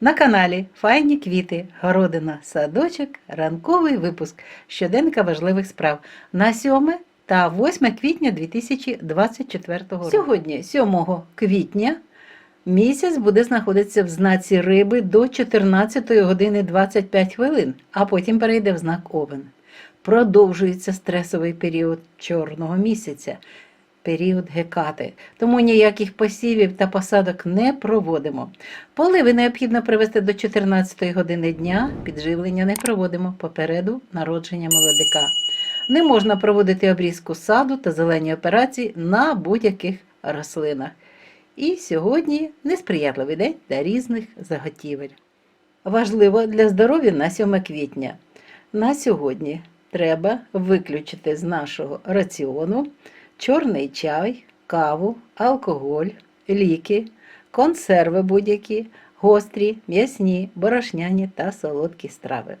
На каналі Файні квіти, городина, садочок, ранковий випуск щоденника важливих справ на 7 та 8 квітня 2024 року. Сьогодні, 7 квітня, місяць буде знаходитися в знаці риби до 14 години 25 хвилин, а потім перейде в знак Овен. Продовжується стресовий період чорного місяця період гекати, тому ніяких посівів та посадок не проводимо. Поливи необхідно привести до 14 години дня, підживлення не проводимо попереду народження молодика. Не можна проводити обрізку саду та зелені операції на будь-яких рослинах. І сьогодні несприятливий день для різних заготівель. Важливо для здоров'я на 7 квітня. На сьогодні треба виключити з нашого раціону чорний чай, каву, алкоголь, ліки, консерви будь-які, гострі, м'ясні, борошняні та солодкі страви.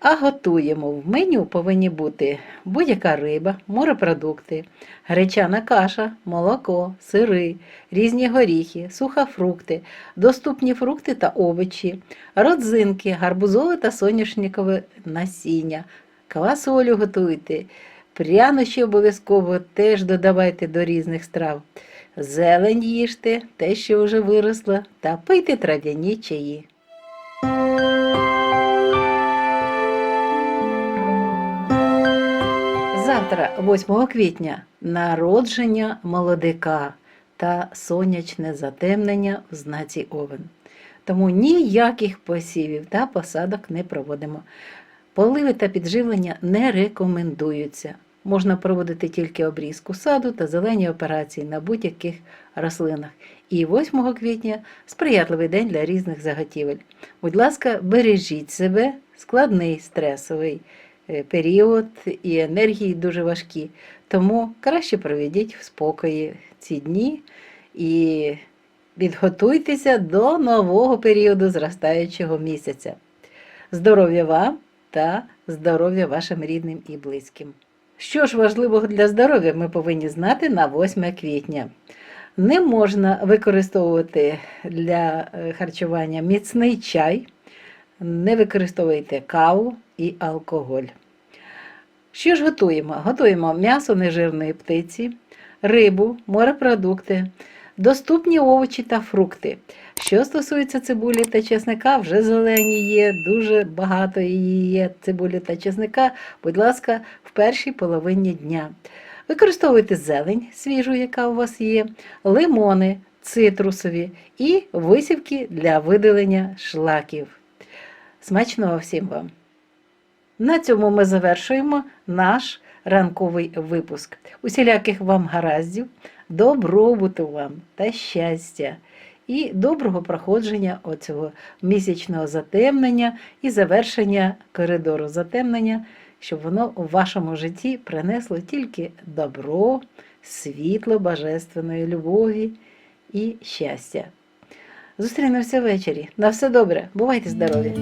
А готуємо. В меню повинні бути будь-яка риба, морепродукти, гречана каша, молоко, сири, різні горіхи, сухофрукти, доступні фрукти та овочі, родзинки, гарбузове та соняшникове насіння, квасолю готуйте, прянощі обов'язково теж додавайте до різних страв. Зелень їжте, те, що вже виросло, та пийте трав'яні чаї. Завтра, 8 квітня, народження молодика та сонячне затемнення в знаці Овен. Тому ніяких посівів та посадок не проводимо. Поливи та підживлення не рекомендуються. Можна проводити тільки обрізку саду та зелені операції на будь-яких рослинах. І 8 квітня сприятливий день для різних заготівель. Будь ласка, бережіть себе, складний стресовий е, період і енергії дуже важкі. Тому краще проведіть в спокої ці дні і підготуйтеся до нового періоду зростаючого місяця. Здоров'я вам та здоров'я вашим рідним і близьким. Що ж важливого для здоров'я ми повинні знати на 8 квітня. Не можна використовувати для е, харчування міцний чай, не використовуйте каву і алкоголь. Що ж готуємо? Готуємо м'ясо нежирної птиці, рибу, морепродукти, доступні овочі та фрукти. Що стосується цибулі та чесника, вже зелені є, дуже багато її є цибулі та чесника. Будь ласка, в першій половині дня. Використовуйте зелень свіжу, яка у вас є, лимони, цитрусові і висівки для видалення шлаків. Смачного всім вам! На цьому ми завершуємо наш ранковий випуск. Усіляких вам гараздів, добробуту вам та щастя і доброго проходження оцього місячного затемнення і завершення коридору затемнення, щоб воно у вашому житті принесло тільки добро, світло божественної любові і щастя. Зустрінемося ввечері. На все добре, бувайте здорові!